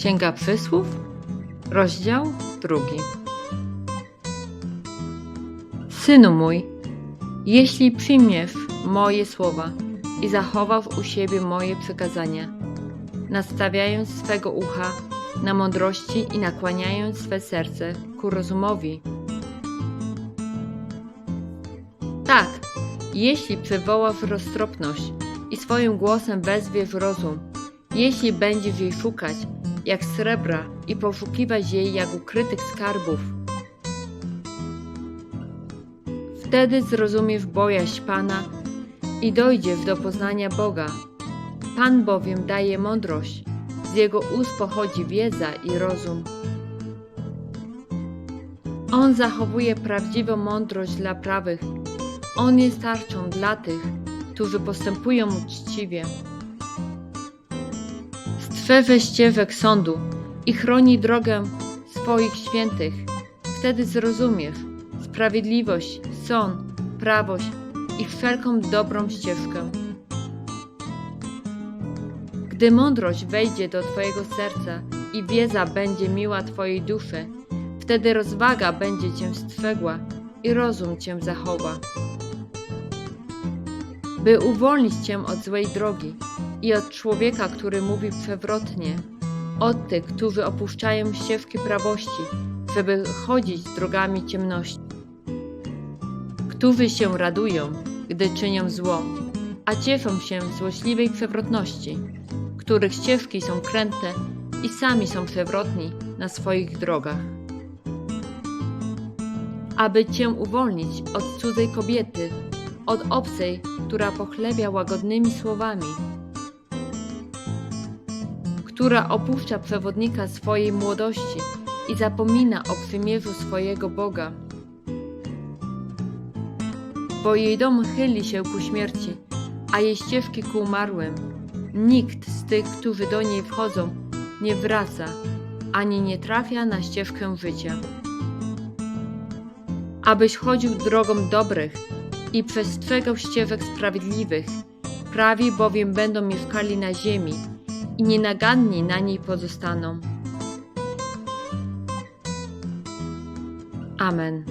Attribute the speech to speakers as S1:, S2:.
S1: Księga Przysłów, rozdział drugi. Synu mój, jeśli przyjmiesz moje słowa i zachowasz u siebie moje przykazania, nastawiając swego ucha na mądrości i nakłaniając swe serce ku rozumowi. Tak, jeśli przywołasz roztropność i swoim głosem wezwiesz rozum, jeśli będziesz jej szukać jak srebra i poszukiwać jej jak ukrytych skarbów, wtedy zrozumiesz bojaźń Pana i dojdziesz do poznania Boga. Pan bowiem daje mądrość, z Jego ust pochodzi wiedza i rozum. On zachowuje prawdziwą mądrość dla prawych. On jest tarczą dla tych, którzy postępują uczciwie. Strzeże ścieżek sądu i chroni drogę swoich świętych. Wtedy zrozumiesz sprawiedliwość, sąd, prawość i wszelką dobrą ścieżkę. Gdy mądrość wejdzie do Twojego serca i wiedza będzie miła Twojej duszy, wtedy rozwaga będzie Cię strzegła i rozum Cię zachowa. By uwolnić Cię od złej drogi i od człowieka, który mówi przewrotnie, od tych, którzy opuszczają ścieżki prawości, żeby chodzić drogami ciemności, którzy się radują, gdy czynią zło, a cieszą się złośliwej przewrotności, których ścieżki są kręte i sami są przewrotni na swoich drogach. Aby Cię uwolnić od cudzej kobiety, od obcej, która pochlebia łagodnymi słowami, która opuszcza przewodnika swojej młodości i zapomina o przymierzu swojego Boga. Bo jej dom chyli się ku śmierci, a jej ścieżki ku umarłym. Nikt z tych, którzy do niej wchodzą, nie wraca, ani nie trafia na ścieżkę życia. Abyś chodził drogą dobrych i przestrzegał ścieżek sprawiedliwych, prawi bowiem będą mieszkali na ziemi i nienaganni na niej pozostaną. Amen.